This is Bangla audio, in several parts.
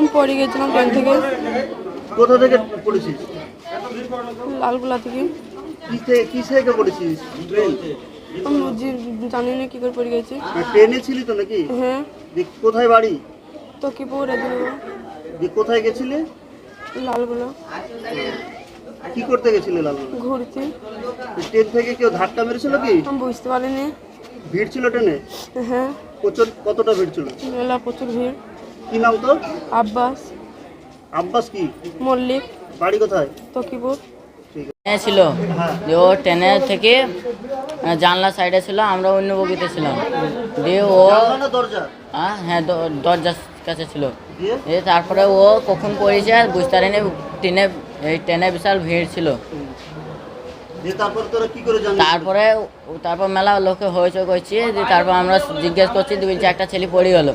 আমি পড়ে গেছিলাম ট্রেন থেকে। কোথা থেকে পড়েছিস? লালগোলা থেকে। পড়েছিস? ট্রেন আমি যে- জানি না কী করে পড়ে গেছি। ট্রেনে ছিলি তো নাকি? হ্যাঁ। কোথায় বাড়ি? তো কি পড়ে দিল দিয়ে কোথায় গেছিলে? লালগোলা কি করতে গেছিলে লালগোলা ঘুরতে। ট্রেন থেকে কেউ ধাক্কা মেরেছিল কি? আমি বুঝতে পারিনি। ভিড় ছিল ট্রেনে হ্যাঁ। প্রচুর কতটা ভিড় ছিল? মেলা প্রচুর ভিড়। কি নাম তোর? আব্বাস। আব্বাস কি? মল্লিক। বাড়ি কোথায়? তকিপুর ছিল। হ্যাঁ। যে ও ট্রেনে থেকে জানলা সাইডে ছিল আমরা অন্য বগিতে ছিলাম। দিয়ে ও হ্যাঁ দরজার কাছে ছিল। দিয়ে? তারপরে ও কখন পড়েছে আর বুঝতে পারিনি ট্রেনে এই ট্রেনে বিশাল ভিড় ছিল। তারপর তারপরে তারপর মেলা লোকে হয়েছে করছি দিয়ে তারপর আমরা জিজ্ঞেস করছি দিয়ে বলছি একটা ছেলে পড়ে গেল।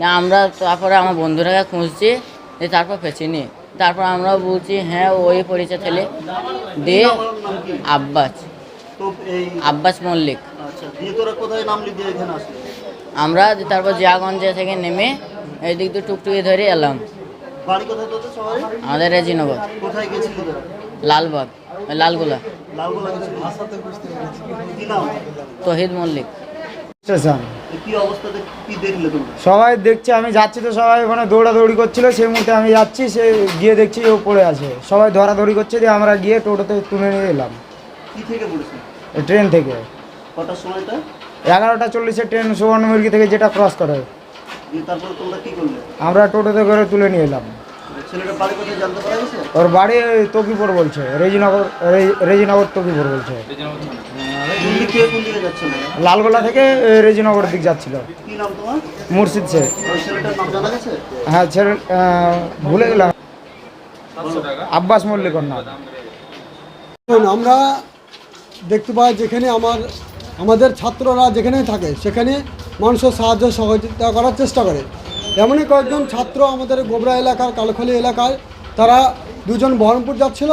না আমরা তারপরে আমার বন্ধুরাকে খুঁজছি দিয়ে তারপর পেছিনি তারপর আমরা বলছি হ্যাঁ ওই পরিচয় ছেলে দিয়ে কি আব্বাস আব্বাস মল্লিক। আচ্ছা দিয়ে তোরা কোথায় নামলি দিয়ে এখানে আসলি? আমরা তারপর জিয়াগঞ্জে থেকে নেমে এই দিক দিয়ে টুকটুকি ধরে এলাম। আমাদের রেজিনগর। লালবাগ লালগোলা। তহিদ মল্লিক। সবাই দেখছে আমি যাচ্ছি তো সবাই ওখানে দৌড়াদৌড়ি করছিল সেই মুহূর্তে আমি যাচ্ছি সে গিয়ে দেখছি ও পড়ে আছে। সবাই ধরাধরি করছে দিয়ে আমরা গিয়ে টোটোতে তুলে নিয়ে এলাম। ট্রেন থেকে। কটার এগারোটা চল্লিশে ট্রেন সুবর্ণমুরগি থেকে যেটা ক্রস করে। আমরা টোটোতে করে তুলে নিয়ে এলাম। ওর বাড়ি তকিপুর বলছে রেজিনগর রেজিনগর তকিপুর বলছে। লালগোলা থেকে রেজিনগর দিক যাচ্ছিল। কি মুর্শিদ শেখ। হ্যাঁ ছেলে ভুলে গেলাম। আব্বাস মল্লিক ওর নাম। দেখুন, আমরা দেখতে পাই যেখানে আমার আমাদের ছাত্ররা যেখানেই থাকে সেখানে মানুষের সাহায্য সহযোগিতা করার চেষ্টা করে। এমনই কয়েকজন ছাত্র আমাদের গোবরা এলাকার কালখালি এলাকায়, তারা দুজন বহরমপুর যাচ্ছিল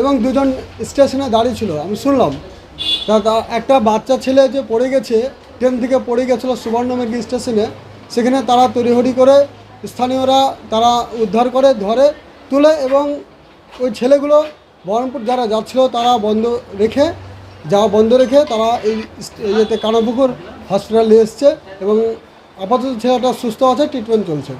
এবং দুজন স্টেশনে দাঁড়িয়ে ছিল। আমি শুনলাম তা একটা বাচ্চা ছেলে যে পড়ে গেছে, ট্রেন থেকে পড়ে গেছিল সুবর্ণমেঘী স্টেশনে, সেখানে তারা তড়িহড়ি করে স্থানীয়রা তারা উদ্ধার করে, ধরে, তুলে এবং ওই ছেলেগুলো বহরমপুর যারা যাচ্ছিল তারা বন্ধ রেখে, যাওয়া বন্ধ রেখে তারা এই ইয়েতে কানাপুকুর হসপিটালে এসছে এবং আপাতত ছেলেটা সুস্থ আছে ট্রিটমেন্ট চলছে।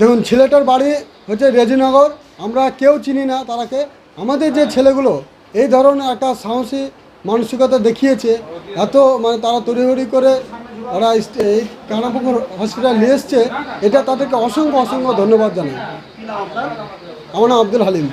দেখুন, ছেলেটার বাড়ি হচ্ছে রেজিনগর। আমরা কেউ চিনি না তারাকে। আমাদের যে ছেলেগুলো, এই ধরনের একটা সাহসী মানসিকতা দেখিয়েছে। এত মানে তারা তড়িঘড়ি করে ওরা এই কানাপুকুর হসপিটাল নিয়ে এসছে। এটা তাদেরকে অসংখ্য অসংখ্য ধন্যবাদ জানাই। আমার নাম আব্দুল হালিম।